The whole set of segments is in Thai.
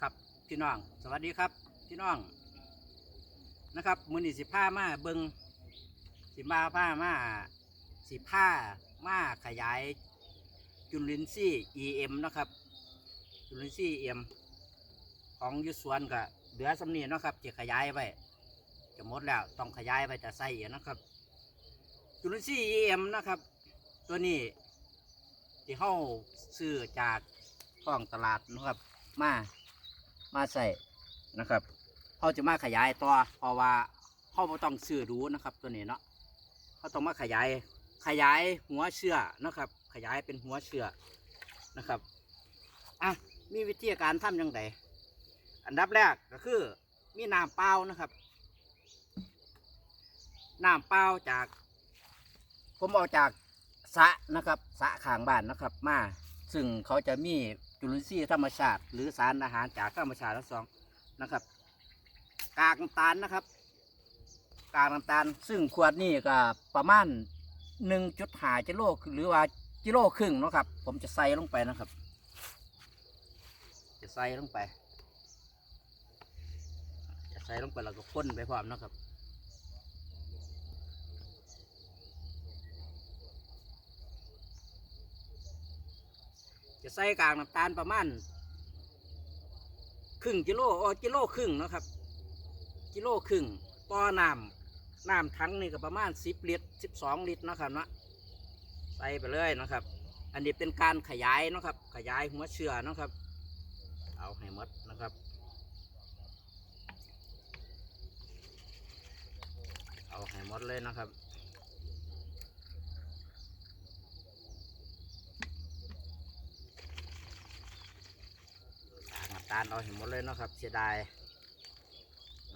ครับพี่น้อง สวัสดีครับพี่น้องนะครับมือนี่สิผ้ามาเบิงสิมาผ้ามาสิผ้ามาขยายจุลินทรีย์ EM นะครับจุลินทรีย์ EM ของยุสวนกับเหลือสำเนียนะครับจะขยายไปจะหมดแล้วต้องขยายไปแต่ใส่อีกนะครับ จุลินทรีย์ EM นะครับ ตัวนี้ที่เข้าซื้อจากท้องตลาดนะครับมา มาใส่นะครับเขาจะมาขยายต่อเพราะว่าเขาต้องซื้อดูนะครับ ตัวนี้เนาะเขาต้องมาขยายขยายหัวเชือนะครับ ขยายเป็นหัวเชือนะครับอะมีวิธีการทำยังไงอันดับแรกก็คือ มีน้ำเปล่านะครับน้ำเปล่าจาก ผมเอาจากสะนะครับสะข้างบ้านนะครับ มา ซึ่งเขาจะมี จุลินทรีย์ธรรมชาติ หรือสารอาหารจากธรรมชาติทั้งสองนะครับ กากน้ำตาลนะครับ กากน้ำตาล ซึ่งขวดนี้ก็ประมาณหนึ่งจุดหากิโลหรือว่ากิโลครึ่งนะครับ ผมจะใส่ลงไปนะครับ จะใส่ลงไป จะใส่ลงไปแล้วก็พ่นไปพร้อมนะครับ จะใส่กลากน้ำตาลประมาณครึ่งกิโลอ๋อกิโลครึ่งนะครับ กิโลครึ่งต่อน้ำน้ำทั้งนี่ก็ประมาณสิบลิตรสิบสองลิตรนะครับนะใส่ไปเลยนะครับ อันนี้เป็นการขยายนะครับ ขยายหัวเชื้อนะครับ เอาให้หมดนะครับ เอาให้หมดเลยนะครับ กานเอาเห็นหมดเลยเนาะครับ เสียดาย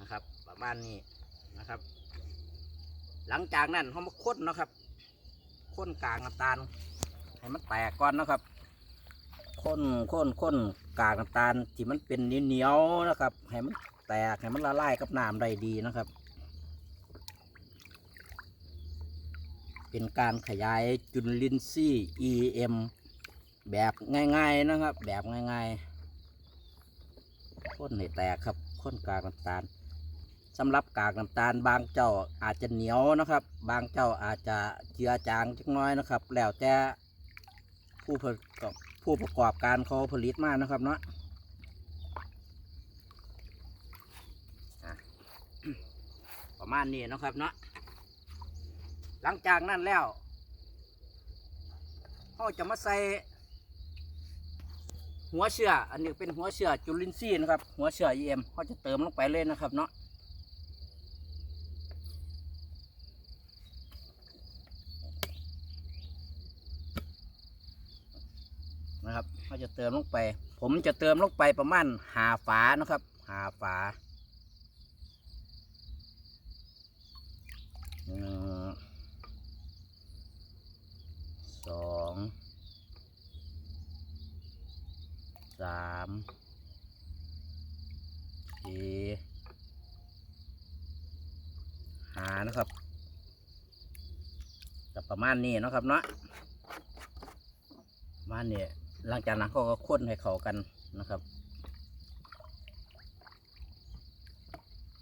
นะครับ ประมาณนี้นะครับ หลังจากนั้นเขามาค้นเนาะครับค้นกากน้ำตาล ให้มันแตกก่อนเนาะครับค้นค้นค้นกากน้ำตาลที่มันเป็นเหนียวๆนะครับ ให้มันแตกให้มันละลายกับน้ำได้ดีนะครับ เป็นการขยายจุลินทรีย์ EM แบบง่ายๆนะครับ แบบง่ายๆ ข้นให้แตกครับข้นกากน้ำตาลสำหรับกากน้ำตาล บางเจ้าอาจจะเหนียวนะครับ บางเจ้าอาจจะเจือจางจักหน้อยนะครับ แล้วแต่ผู้ประกอบผู้ประกอบการเขาผลิตมากนะครับเนาะประมาณนี้นะครับเนาะหลังจากนั้นแล้วเขาจะมาใส่ หัวเชื่ออันนี้เป็นหัวเชื่อจุลินทรีย์นะครับ หัวเชื่อ EM เขาจะเติมลงไปเลยนะครับเนาะนะครับเขาจะเติมลงไป ผมจะเติมลงไปประมาณหาฝานะครับหาฝาหนึ่งสอง สามสี่หานะครับจะประมาณนี้เนาะครับเนาะมาณนี้หลังจากนั้นก็ค้นให้เขากันนะครับ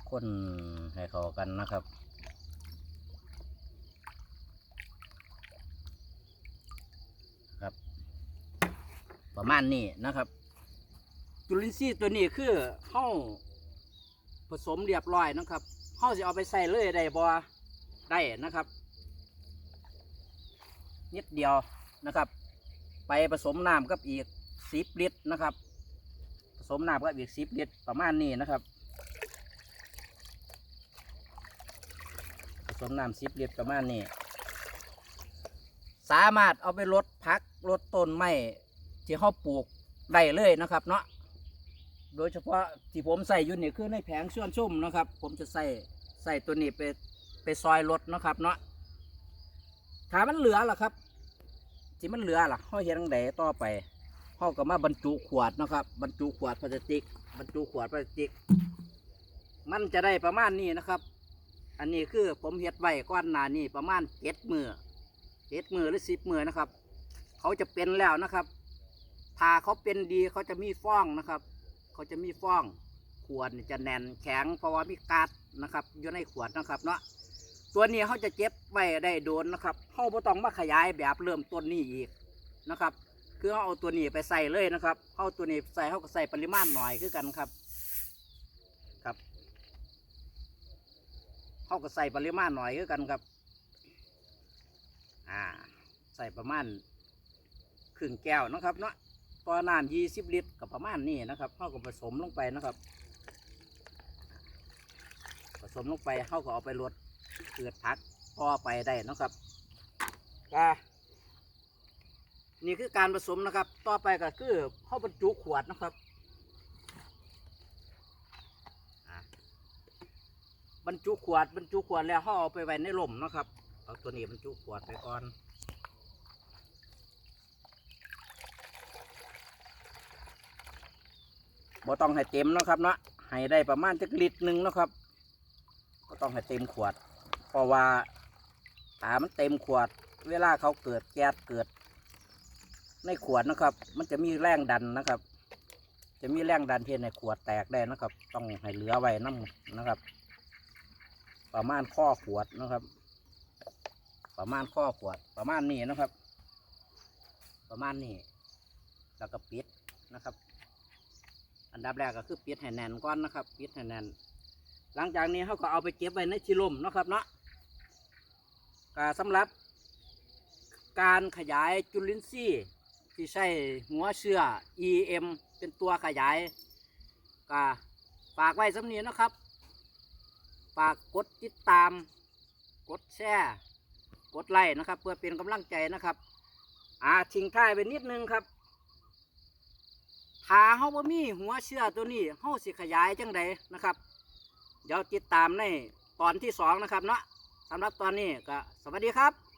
ค้นให้เขากันนะครับครับ ประมาณนี้นะครับ จุลินทรีย์ตัวนี้คือเฮ้าผสมเรียบร้อยนะครับเฮ้าจะเอาไปใส่เลยได้บ่ได้นะครับ นิดเดียวนะครับ ไปผสมน้ำกับอีกสิบลิตรนะครับ ผสมน้ำกับอีกสิบลิตรประมาณนี้นะครับ ผสมน้ำสิบลิตรประมาณนี้สามารถเอาไปลดพักลดต้นไม้ที่เขาปลูกได้เลยนะครับเนาะ โดยเฉพาะที่ผมใส่อยู่นี่คือในแผงส่วนชุ่มนะครับ ผมจะใส่ใส่ตัวนี้ไปไปซอยรถนะครับเนาะถามันเหลือล่ะครับที่มันเหลือล่ะเขาเห็นทังใดต่อไปเขาก็มาบรรจุขวดนะครับ บรรจุขวดพลาสติก บรรจุขวดพลาสติก มันจะได้ประมาณนี้นะครับ อันนี้คือผมเฮ็ดไว้ก้อนหนานี่ประมาณเจ็ดมือเจ็ดมือหรือสิบมือนะครับ เขาจะเป็นแล้วนะครับถ้าเขาเป็นดีเขาจะมีฟองนะครับ เขาจะมีฟ้องขวดจะแน่นแข็งเพราะว่ามีกาดนะครับ อยู่ในขวดนะครับเนาะตัวนี้เขาจะเก็บไว้ได้โดนนะครับเขาบ่ต้องมาขยายแบบเริ่มต้นนี้อีกนะครับ คือเขาเอาตัวนี้ไปใส่เลยนะครับเขาตัวนี้ใส่เขาก็ใส่ปริมาณหน่อยคือกันครับครับเขาก็ใส่ปริมาณหน่อยคือกันครับอ่าใส่ประมาณครึ่งแก้วนะครับเนาะ ต่อน้ำยี่สิบลิตรกับประมาณนี้นะครับเข้าก็ผสมลงไปนะครับ ผสมลงไปเข้าก็เอาไปลดเกิดพักพอไปได้นะครับอ่านี่คือการผสมนะครับ ต่อไปก็คือเข้าบรรจุขวดนะครับบรรจุขวดบรรจุขวดแล้วเขาเอาไปไว้ในร่มนะครับเอาตัวนี้บรรจุขวดไปก่อน บ่ต้องให้เต็มนะครับเนาะให้ได้ประมาณจักลิตรหนึ่งนะครับก็ต้องให้เต็มขวด เพราะว่าถ้ามันเต็มขวด เวลาเขาเกิดแก๊สเกิด ในขวดนะครับ มันจะมีแรงดันนะครับ จะมีแรงดันที่ในขวดแตกได้นะครับ ต้องให้เหลือไว้น้ำนะครับ ประมาณข้อขวดนะครับ ประมาณข้อขวด ประมาณนี้นะครับ ประมาณนี้แล้วก็ปิดนะครับ นดับแรกก็คือปิดให้แน่นก่อนนะครับ ปิดให้แน่น หลังจากนี้เขาก็เอาไปเก็บไว้ในชิลมนะครับเนาะก็สำหรับ การขยายจุลินทรีย์ที่ใช้หัวเชื้อ EM เป็นตัวขยายก็ฝากไว้สำเนียนะครับ ฝากกดติดตาม กดแชร์ กดไลค์นะครับ เพื่อเป็นกำลังใจนะครับ อ่าทิ้งท้ายไปนิดนึงครับ ถ้าเฮาบ่มีหัวเชื้อตัวนี้เฮาสิขยายจังไดนะครับ เดี๋ยวติดตามในตอนที่สองนะครับเนาะสำหรับตอนนี้ก็สวัสดีครับ